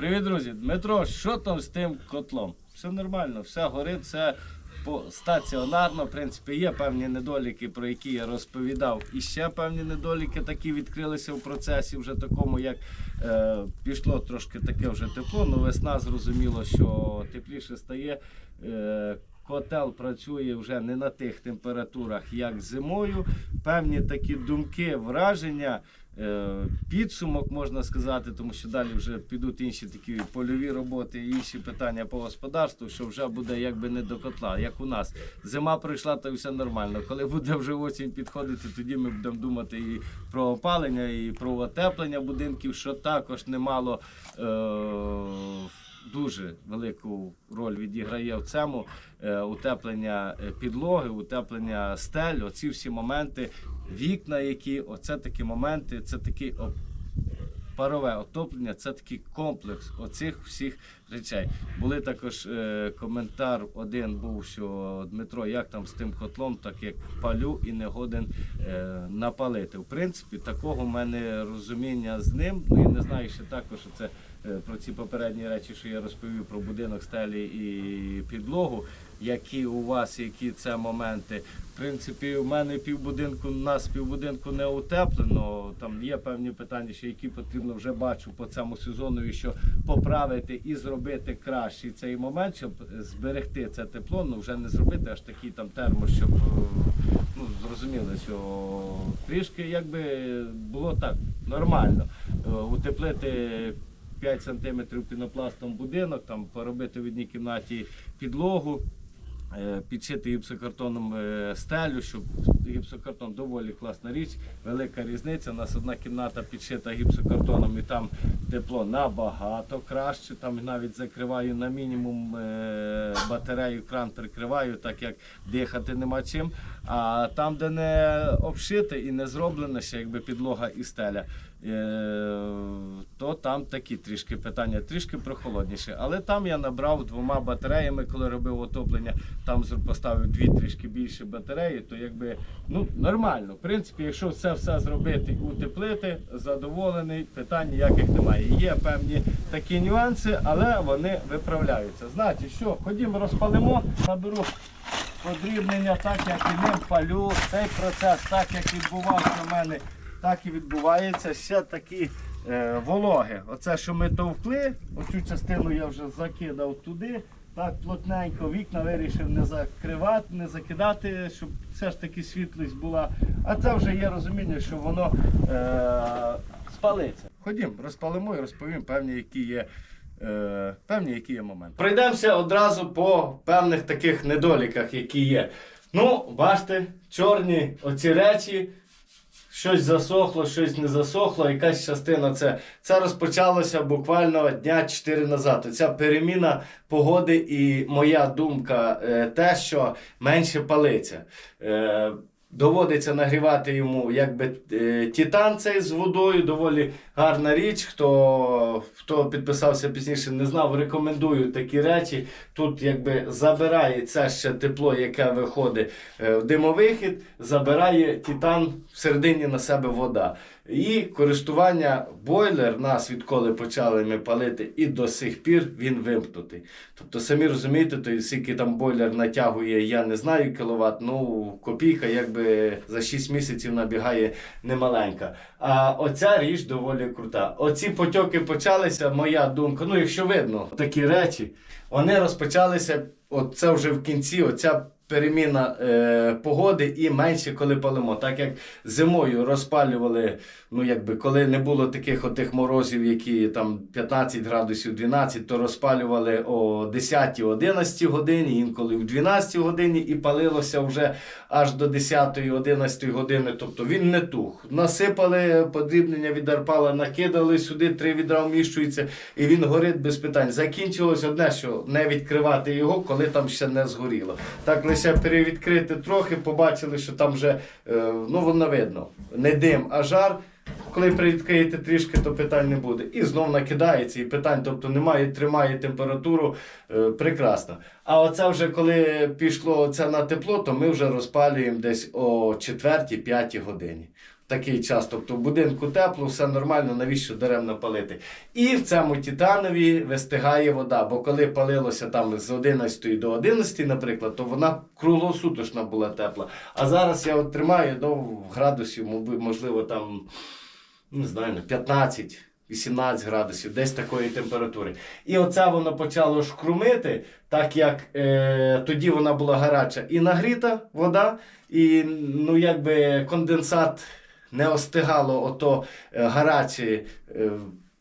Привіт, друзі! Дмитро, що там з тим котлом? Все нормально, все горить, все стаціонарно. В принципі, є певні недоліки, про які я розповідав. І ще певні недоліки такі відкрилися в процесі, вже такому, як е, пішло трошки таке вже тепло. Ну, весна зрозуміло, що тепліше стає. Е, Котел працює вже не на тих температурах, як зимою. Певні такі думки, враження, підсумок можна сказати, тому що далі вже підуть інші такі польові роботи, інші питання по господарству, що вже буде якби не до котла, як у нас. Зима пройшла, то все нормально. Коли буде вже осінь підходити, тоді ми будемо думати і про опалення, і про отеплення будинків, що також немало. Е, Дуже велику роль відіграє в цьому е, утеплення е, підлоги, утеплення стель, оці всі моменти, вікна, які оце такі моменти, це такий о- парове отоплення, це такий комплекс оцих всіх речей. Були також е, коментар один був, що Дмитро, як там з тим котлом, так як палю і не годен е, напалити. В принципі, такого в мене розуміння з ним. Ну і не знаю ще також, що це про ці попередні речі, що я розповів про будинок стелі і підлогу. Які у вас, які це моменти. В принципі, у мене півбудинку, у нас півбудинку не утеплено. Там є певні питання, що які потрібно вже бачу по цьому сезону, і що поправити і зробити кращий цей момент, щоб зберегти це тепло, ну вже не зробити аж такий там термос, щоб е, ну, зрозуміли, що трішки якби було так нормально. Е, Утеплити 5 см пінопластом будинок, там поробити в одній кімнаті підлогу. Е, Підшити гіпсокартоном е, стелю, щоб гіпсокартон доволі класна річ, велика різниця. У нас одна кімната підшита гіпсокартоном і там тепло набагато краще. Там навіть закриваю на мінімум е, батарею, кран прикриваю, так як дихати нема чим. А там, де не обшите і не зроблено ще якби підлога і стеля, то там такі трішки питання, трішки прохолодніше. Але там я набрав двома батареями, коли робив отоплення, там поставив дві трішки більше батареї, то якби ну нормально. В принципі, якщо це все зробити утеплити, задоволений, питань ніяких немає. Є певні такі нюанси, але вони виправляються. Значить, що, ходімо, розпалимо, наберу подрібнення, так як і ним палю. Цей процес, так як відбувався в мене, так і відбувається. Ще такі е, вологи. Оце, що ми товкли, оцю частину я вже закидав туди. Так, плотненько вікна вирішив не закривати, не закидати, щоб все ж таки світлість була. А це вже є розуміння, що воно е, спалиться. Ходім, розпалимо і розповім певні, які є. Е, певні, які є моменти. Пройдемося одразу по певних таких недоліках, які є. Ну, бачите, чорні оці речі, щось засохло, щось не засохло, якась частина це. Це розпочалося буквально дня 4 назад. Ця переміна погоди і моя думка, е, те, що менше палиться. Доводиться нагрівати йому якби е, титан цей з водою, доволі гарна річ. Хто, хто підписався пізніше, не знав, рекомендую такі речі. Тут якби забирає це ще тепло, яке виходить е, в димовихід, забирає титан всередині на себе вода. І користування бойлер нас відколи почали ми палити, і до сих пір він вимкнутий. Тобто, самі розумієте, то скільки там бойлер натягує, я не знаю кіловат, ну копійка якби за 6 місяців набігає немаленька. А оця річ доволі крута. Оці потьоки почалися, моя думка. Ну, якщо видно, такі речі, вони розпочалися. От це вже в кінці, оця переміна е, погоди і менше коли палимо. Так як зимою розпалювали, ну якби коли не було таких отих морозів, які там 15 градусів 12, то розпалювали о 10-11 годині, інколи в 12 годині і палилося вже аж до 10-11 години. Тобто він не тух. Насипали подрібнення від арпала, накидали сюди, три відра вміщується, і він горить без питань. Закінчилось одне, що не відкривати його, коли там ще не згоріло. Так лише перевідкрити трохи, побачили, що там вже е, ну воно видно. Не дим, а жар. Коли привідкриєте трішки, то питань не буде. І знов накидається, і питань, тобто немає, тримає температуру е, прекрасно. А оце вже коли пішло це на тепло, то ми вже розпалюємо десь о 4-5 годині. Такий час. Тобто в будинку тепло, все нормально, навіщо даремно палити. І в цьому титанові вистигає вода. Бо коли палилося там з 11 до 11, наприклад, то вона круглосуточна була тепла. А зараз я тримаю до градусів, можливо, там не знаю, на 15. 18 градусів, десь такої температури. І оце воно почало шкрумити, так як е, тоді вона була гаряча і нагріта вода, і ну, якби конденсат не остигало, ото гарячі диму, е,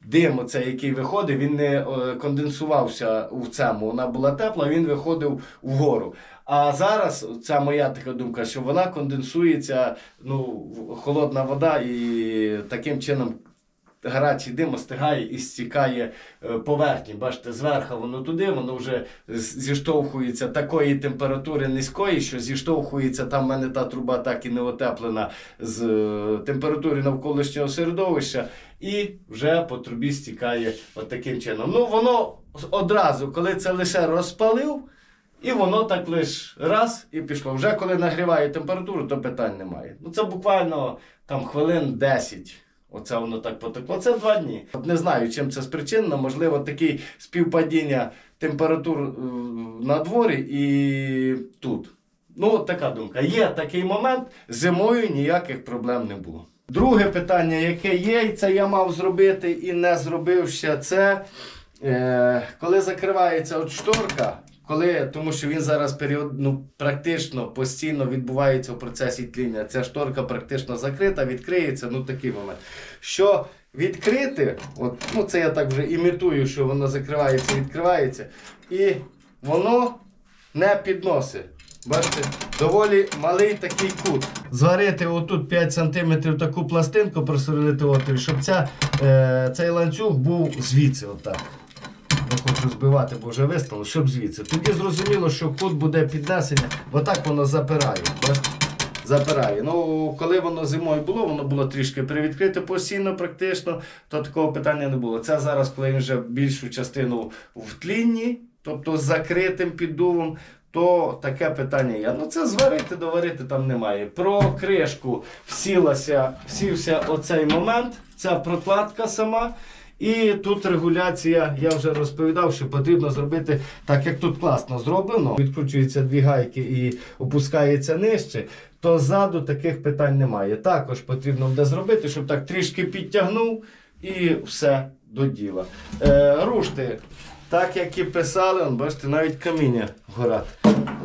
дим, оцей, який виходив, він не е, конденсувався у цьому. Вона була тепла, він виходив вгору. А зараз ця моя така думка, що вона конденсується, ну, холодна вода, і таким чином гарячий дим остигає і стікає е, поверхні. Бачите, зверху воно туди, воно вже зіштовхується такої температури низької, що зіштовхується там в мене та труба так і не отеплена з е, температури навколишнього середовища, і вже по трубі стікає от таким чином. Ну, воно одразу, коли це лише розпалив. І воно так лиш раз і пішло. Вже коли нагріває температуру, то питань немає. Ну це буквально там хвилин 10. Оце воно так потекло. Це два дні. Не знаю, чим це спричинено. Можливо, таке співпадіння температур е, на дворі і тут. Ну, от така думка. Є такий момент, зимою ніяких проблем не було. Друге питання, яке є, і це я мав зробити і не зробив ще, це е, коли закривається от шторка, коли, тому що він зараз період, ну, практично постійно відбувається в процесі тління. Ця шторка практично закрита, відкриється, ну такий момент. Що відкрити, от, ну це я так вже імітую, що воно закривається, відкривається, і воно не підносить. Бачите, доволі малий такий кут. Зварити отут 5 см таку пластинку, просверлити отвір, щоб ця, е, цей ланцюг був звідси. Отак. Не хочу збивати, бо вже виставило, щоб звідси. Тоді зрозуміло, що кут буде піднесення, бо так воно запирає. Запирає. Ну, коли воно зимою було, воно було трішки привідкрите постійно, практично, то такого питання не було. Це зараз, коли він вже більшу частину в тлінні, тобто з закритим піддувом, то таке питання є. Ну це зварити, доварити там немає. Про кришку всілася, всівся оцей момент, ця прокладка сама. І тут регуляція, я вже розповідав, що потрібно зробити так, як тут класно зроблено. Відкручуються дві гайки і опускається нижче, то ззаду таких питань немає. Також потрібно буде зробити, щоб так трішки підтягнув і все до діла. Е, рушти, так як і писали, он, бачите, навіть каміння горять.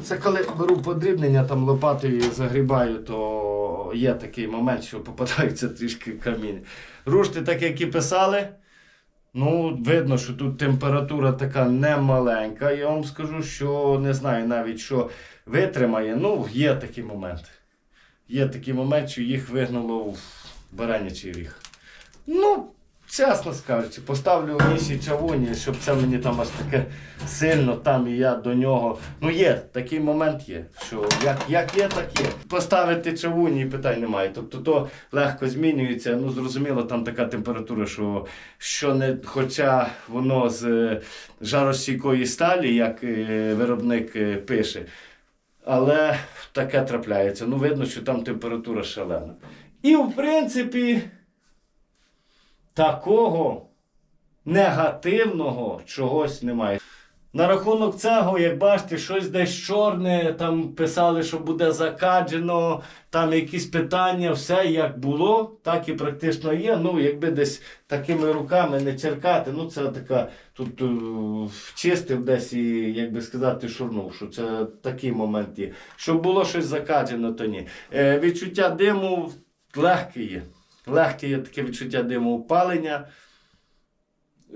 Це коли беру подрібнення, там лопатою загрібаю, то є такий момент, що попадаються трішки каміння. Рушти, так як і писали. Ну, видно, що тут температура така немаленька. Я вам скажу, що не знаю навіть, що витримає. Ну, є такий момент. Є такий момент, що їх вигнало в баранячий ріг. Ну, чесно скажучи, поставлю в місі чавуні, щоб це мені там аж таке сильно там і я до нього. Ну, є, такий момент є, що як, як є, так є. Поставити чавуні питань немає. Тобто то легко змінюється. Ну, зрозуміло, там така температура, що, що не, хоча воно з е, жаростійкої сталі, як е, виробник е, пише. Але таке трапляється. Ну, видно, що там температура шалена. І в принципі, такого негативного чогось немає. На рахунок цього, як бачите, щось десь чорне, там писали, що буде закаджено, там якісь питання, все як було, так і практично є. Ну, якби десь такими руками не черкати, ну це така тут е, чистив десь і, як би сказати, шурнув, що це такий момент є. Щоб було щось закаджено, то ні. Е, відчуття диму легке є. Легке є таке відчуття диму опалення.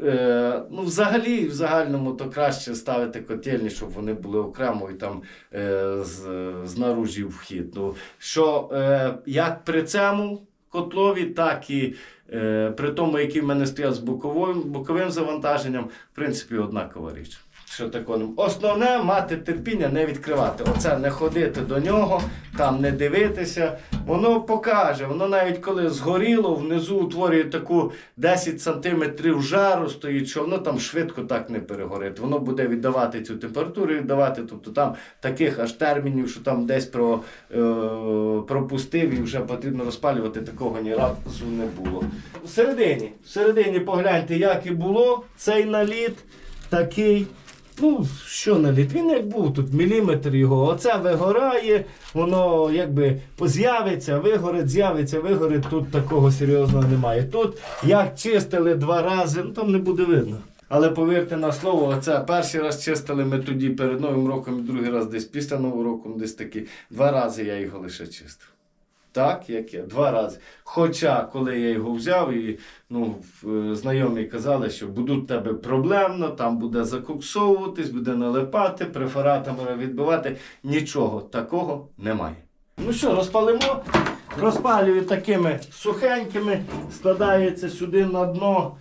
Е, ну, взагалі, в загальному, то краще ставити котельні, щоб вони були окремо і там е, з, знаружі вхід. Ну, що е, як при цьому котлові, так і е, при тому, який в мене стоять з боковим, боковим завантаженням, в принципі, однакова річ. Що таке. Основне мати терпіння, не відкривати. Оце не ходити до нього, там не дивитися. Воно покаже. Воно навіть коли згоріло, внизу утворює таку 10 сантиметрів жару, стоїть, що воно там швидко так не перегорить. Воно буде віддавати цю температуру, віддавати. Тобто там таких аж термінів, що там десь про, е, пропустив і вже потрібно розпалювати, такого ні разу не було. Всередині, всередині погляньте, як і було цей наліт такий. Ну, що наліт? Він як був тут, міліметр його. Оце вигорає, воно якби з'явиться, вигорить, з'явиться, вигорить. Тут такого серйозного немає. Тут як чистили два рази, ну там не буде видно. Але повірте на слово, оце перший раз чистили ми тоді перед Новим роком, і другий раз десь після Нового року, десь такі. Два рази я його лише чистив. Так, як я, два рази. Хоча, коли я його взяв, і ну, знайомі казали, що буде в тебе проблемно, там буде закоксовуватись, буде налипати, префератами відбивати. Нічого такого немає. Ну що, розпалимо? Розпалюю такими сухенькими, складається сюди на дно.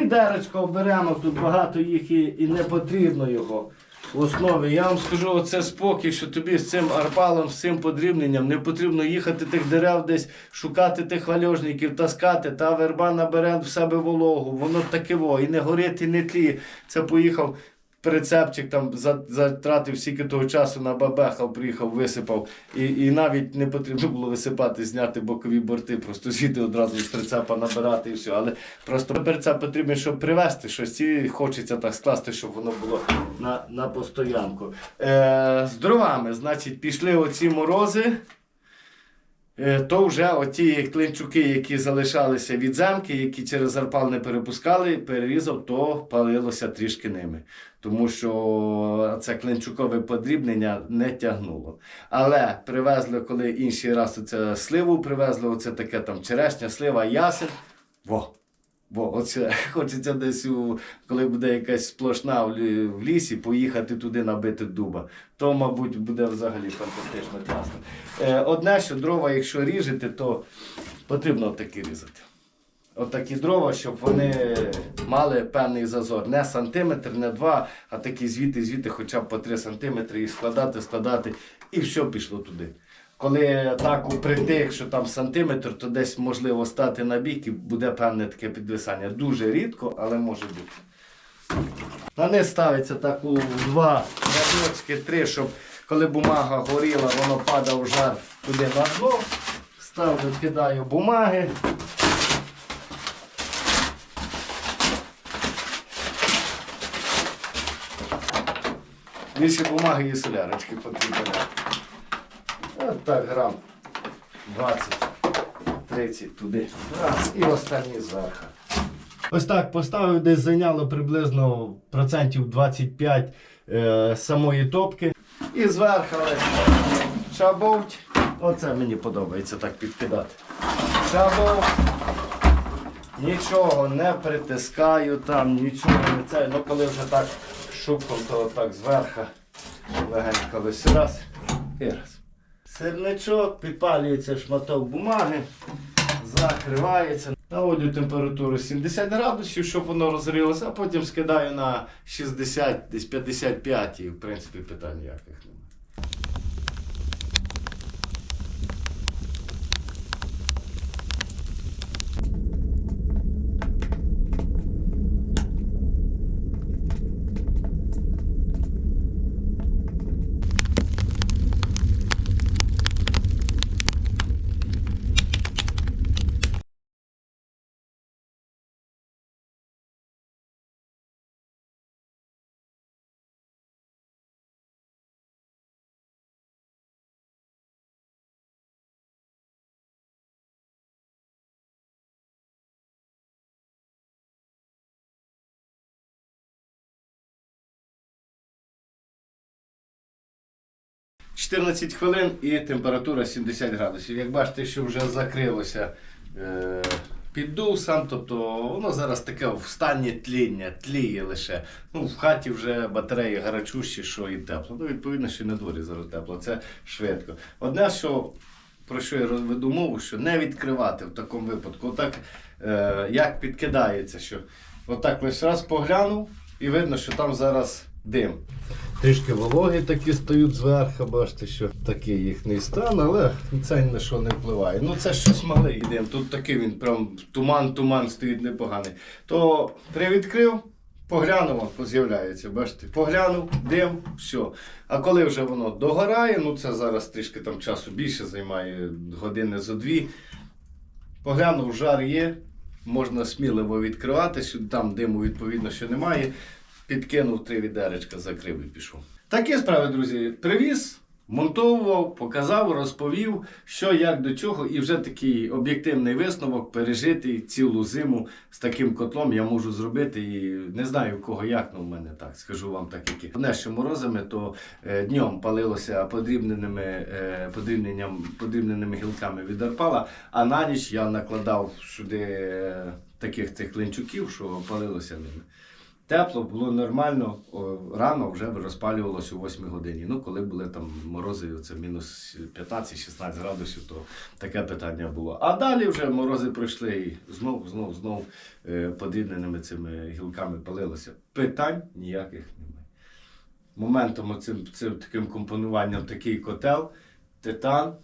Відеречко оберемо, тут багато їх і, і не потрібно його. В основі. Я вам скажу, оце спокій, що тобі з цим арпалом, з цим подрібненням не потрібно їхати тих дерев десь, шукати тих вальожників, таскати, та верба набере в себе вологу, воно таке во, і не горить, і не тлі. Це поїхав прицепчик, там затратив стільки того часу на бабехав, приїхав, висипав. І, і навіть не потрібно було висипати, зняти бокові борти, просто звідти одразу з прицепа набирати і все. Але просто прицеп потрібен, щоб привезти щось, і хочеться так скласти, щоб воно було на, на постоянку. Е, з дровами, значить, пішли оці морози. Е, То вже оті клинчуки, які залишалися від земки, які через арпал не перепускали, перерізав, то палилося трішки ними. Тому що це клинчукове подрібнення не тягнуло. Але привезли, коли інший раз оце сливу привезли, оце таке там черешня, слива, ясен. Во! Бо оце хочеться десь, у, коли буде якась сплошна в, лісі, поїхати туди набити дуба. То, мабуть, буде взагалі фантастично класно. Е, одне, що дрова, якщо ріжете, то потрібно такі різати. Отакі дрова, щоб вони мали певний зазор. Не сантиметр, не два, а такі звіти, звіти, хоча б по 3 сантиметри, і складати, складати, і все пішло туди. Коли так упритих, що там сантиметр, то десь можливо стати на бік і буде певне таке підвисання. Дуже рідко, але може бути. На не ставиться так у два рядочки, три, щоб коли бумага горіла, воно падав жар туди на дно. Ставлю, кидаю бумаги. Більше бумаги і солярочки потрібно. Так грам 20-30 туди. Раз, і останні зверху. Ось так поставив, десь зайняло приблизно процентів 25 е, самої топки. І зверху ось шабовть. Оце мені подобається так підкидати. Шабовть. Нічого не притискаю там, нічого не це. Ну коли вже так шубком, то так зверху. Легенько ось раз і раз. Сирничок, підпалюється шматок бумаги, закривається. Наводю температуру 70 градусів, щоб воно розгрілося, а потім скидаю на 60, десь 55 і в принципі питань ніяких немає. – 14 хвилин і температура 70 градусів. Як бачите, що вже закрилося е, піддув сам, тобто воно зараз таке в стані тління, тліє лише. Ну, в хаті вже батареї гарячущі, що і тепло. Ну, відповідно, що і на дворі зараз тепло. Це швидко. Одне, що про що я розведу мову, що не відкривати в такому випадку. Отак, е, як підкидається, що отак лише раз поглянув, і видно, що там зараз дим. Трішки вологі такі стають зверху, бачите, що такий їхній стан, але це ні на що не впливає. Ну це щось малий дим. Тут такий він прям туман-туман стоїть непоганий. То привідкрив, поглянув, з'являється, бачите, поглянув, дим, все. А коли вже воно догорає, ну це зараз трішки там часу більше займає, години зо дві. Поглянув, жар є, можна сміливо відкривати, сюди там диму відповідно що немає. Підкинув три відеречка, закрив і пішов. Такі справи, друзі, привіз, монтовував, показав, розповів, що, як до чого, і вже такий об'єктивний висновок пережити цілу зиму з таким котлом я можу зробити. І не знаю у кого як, ну в мене так, скажу вам так, які. Одне, що морозами, то е, днем палилося подрібненими, е, подрібненням, подрібненими гілками від арпала, а на ніч я накладав сюди е, таких цих клинчуків, що палилося ними. Тепло, було нормально, рано вже розпалювалося о 8 годині. Ну, коли були там морози, це мінус 15-16 градусів, то таке питання було. А далі вже морози пройшли і знов, знов, знов е, подрібненими цими гілками палилося. Питань ніяких немає. Моментом цим, цим таким компонуванням такий котел, титан.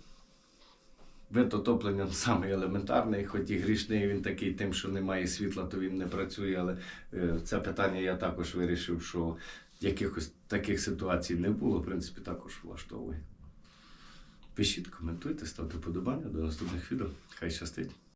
Вид отоплення самий елементарний, хоч і грішний він такий тим, що немає світла, то він не працює. Але е, це питання я також вирішив, що якихось таких ситуацій не було, в принципі, також влаштовує. Пишіть, коментуйте, ставте подобання. До наступних відео. Хай щастить.